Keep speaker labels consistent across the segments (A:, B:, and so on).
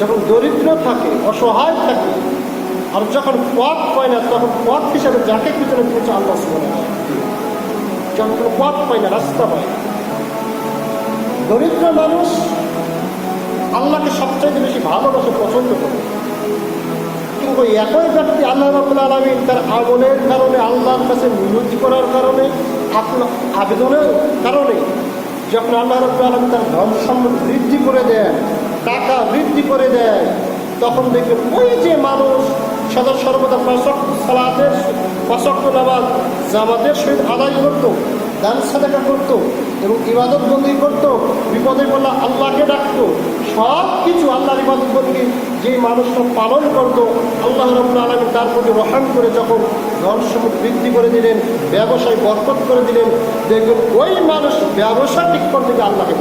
A: যখন দরিদ্র থাকে, অসহায় থাকে, আর যখন পথ পায় না, তখন পথ হিসাবে যাকে পিছনে দিয়েছে আল্লাহ সুবহানাহু যখন কোনো পথ পায় না, রাস্তা পায় দরিদ্র মানুষ আল্লাহকে সবচাইতে বেশি ভালোবাসে, পছন্দ করে। কিন্তু একই ব্যক্তি আল্লাহ রাবুল আলমিন তার আমলের কারণে আল্লাহর কাছে মিনতি করার কারণে, আপনার আবেদনের কারণে যখন আল্লাহ রাবুল আলমিন তার ধন সম্পদ বৃদ্ধি করে দেয় টাকা বৃদ্ধি করে দেয়, তখন দেখবে ওই যে মানুষ সদা সর্বদা পাশক সালাদের পাশক নামাজ জামাতের সহিত আদায় করতো, দান সাদাকা করতো এবং ইবাদত বন্দি করতো, বিপদে পড়লে আল্লাহকে ডাকত সব কিছু আল্লাহর ইবাদত বন্দি। যে মানুষটা পালন করতো, আল্লাহ রবুল আলমী তার প্রতি রহান করে যখন ধন সম্পদ বৃদ্ধি করে দিলেন, ব্যবসায় বরকত করে দিলেন দেখবেন ওই মানুষ ব্যবসা ঠিক করতে গিয়ে আল্লাহকে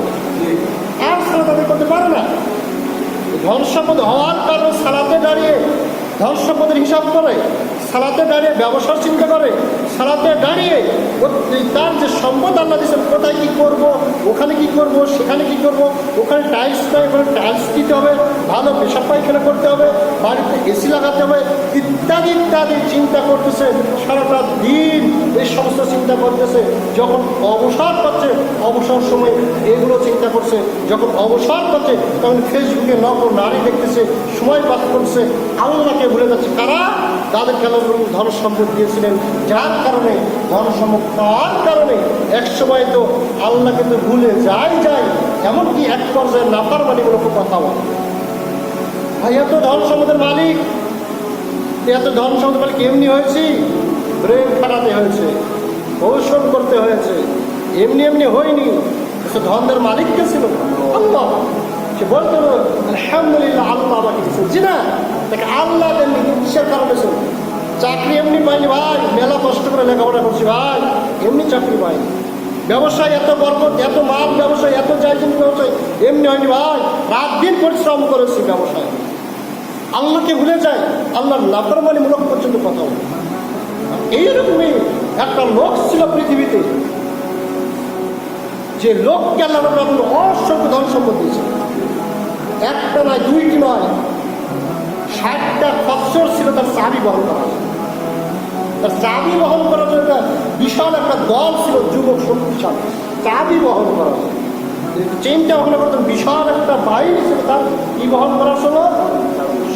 A: আর সারা তাদের করতে পারে না। ধন সম্পদ হওয়ার কারণে সালাতে দাঁড়িয়ে ধন সম্পদের হিসাব করে, সালাতে দাঁড়িয়ে ব্যবসার চিন্তা করে, সালাতে দাঁড়িয়ে তার যে সম্পদ আল্লাহ দিয়েছেন, কোথায় কী করব, ওখানে কি করব, সেখানে কি করব, ওখানে টাইলস নয় ওখানে টাইলস দিতে হবে। ভালো পেশাব পায়খানা করতে হবে, বাড়িতে এসি লাগাতে হবে, ইত্যাদি ইত্যাদি চিন্তা করতেছে সারাটা দিন। এই সমস্ত চিন্তা করতেছে, যখন অবসর পাচ্ছে, অবসর সময় এগুলো চিন্তা করছে, যখন অবসর পাচ্ছে, তখন ফেসবুকে নকল নারী দেখতেছে, সময় পাস করছে, আল্লাহকে ভুলে যাচ্ছে কারা? তাদের কেন ধন সম্পদ দিয়েছিলেন। যার কারণে, ধন সম্পদ পাওয়ার কারণে এক সময় তো আল্লাহকে তো ভুলে যায় যায় এমনকি এক পর্যায়ে নাপার মানিগুলোকে কথা বলে। ভাই, এত ধন সম্পদের মালিক। এত ধন সম্পদ মালিক এমনি হয়েছি, ব্রেন খাটাতে হয়েছে কৌশল করতে হয়েছে, এমনি এমনি হয়নি। সে ধনদের মালিক কে ছিল? আল্লাহ। সে বলতো আলহামদুলিল্লাহ, আল্লাহ আমাকে দিয়েছেন জি না তাকে আল্লাহ দেননি কিসের কারণে চাকরি এমনি পাইনি ভাই, মেলা কষ্ট করে লেখাপড়া করছি ভাই, এমনি চাকরি পাইনি। ব্যবসায় এত বরকত এত মাল ব্যবসায়, এত চাইছেন ব্যবসায়, এমনি হয়নি ভাই। রাত দিন পরিশ্রম করেছি ব্যবসায়। আল্লাহকে ভুলে যায় আল্লাহর লাপরমানিমূলক পর্যন্ত কথা এইরকমই একটা লোক ছিল পৃথিবীতে, যে লোককে আল্লাহ রাব্বুল অসংখ্য ধন সম্পদ দিয়েছে। একটা নয় দুইটি নয়, ষাটটা বৎসর ছিল তার চাবি বহন করা। তার চাবি বহন করার জন্য বিশাল একটা দল ছিল যুবক শক্তিশালী চাবি বহন করা। চেনটা বহন করতেন বিশাল একটা বাইর ছিল তার। কি বহন করার জন্য?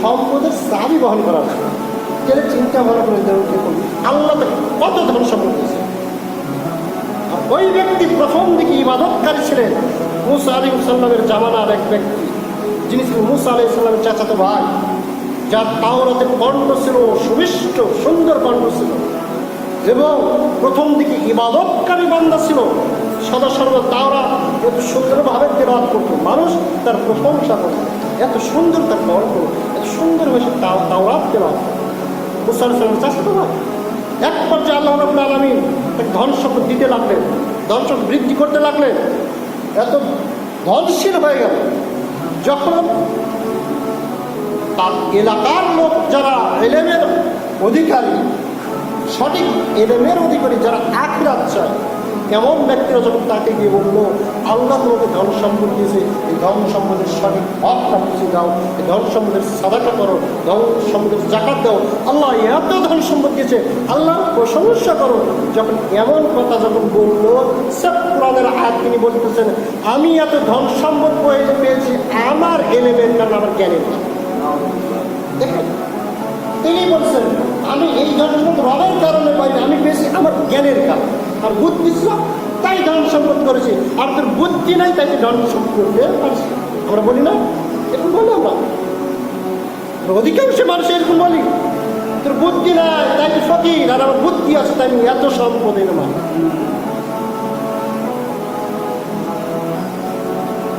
A: সম্পদের চাবি বহন করার জন্য। তাহলে চিন্তা ভালো করে দেখুন আল্লাহ তাকে কত ধন সম্পদ ওই ব্যক্তি প্রথম দিকে ইবাদতকারী ছিলেন মুসা আলী সাল্লামের জামানার এক ব্যক্তি, যিনি ছিলেন মুসা আলী সাল্লামের চাচাতো ভাই। যার তাওরাতে কণ্ঠ ছিল সুমিষ্ট সুন্দর কণ্ঠ ছিল। এবং প্রথম দিকে ইবাদতকারী বান্দা ছিল। সদা সর্বদা তাওরা এত সুন্দরভাবে তেলাওয়াত করতো। মানুষ তার প্রশংসা করতো। এত সুন্দর তার কণ্ঠ এত সুন্দর হয়েছে তাওরাত তেলাওয়াত করতো। মুসা আলী সাল্লামের এক পর্যায়ে আল্লাহ রাবুল আলমী তাকে ধন সম্পদ দিতে লাগলেন। ধন সম্পদ বৃদ্ধি করতে লাগলেন। এত ধনশীল হয়ে গেল। যখন তার এলাকার লোক যারা এলেমের অধিকারী সঠিক এলেমের অধিকারী যারা আখরাত চায় এমন ব্যক্তিরা যখন তাকে গিয়ে বলল, আল্লাহ তোমাকে ধন সম্পদ দিয়েছে, এই ধন সম্পদের সঠিক হকটা বুঝে দাও এই ধন সম্পদের সাদাকা করো, ধন সম্পদের জাকাত দাও আল্লাহ এত ধন সম্পদ দিয়েছে, আল্লাহর প্রশংসা করো যখন এমন কথা যখন বলল সব কোরআনের আয়াত তিনি বলতেছেন, আমি এত ধন সম্পদ পেয়েছি, আমার এলেমের কারণ আমার জ্ঞানের। দেখেন তিনি বলছেন, আমি এই ধন সম্পদ রবের কারণে পাই না আমি পেয়েছি আমার জ্ঞানের কারণে। আর বুদ্ধি ছিল, তাই ধন সম্পদ করেছি। আর তোর বুদ্ধি নাই, তুই ধন সম্পদ করতে পারছি। আমরা বলি না, এরকম বলি আমরা। অধিকাংশ মানুষ এরকম বলি। তোর বুদ্ধি নাই, তাই তুই ফকির, আর আমার বুদ্ধি আছে, তাই এত সম্পদ এলাম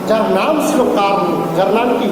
A: যার নাম ছিল কারণ, যার নাম কি?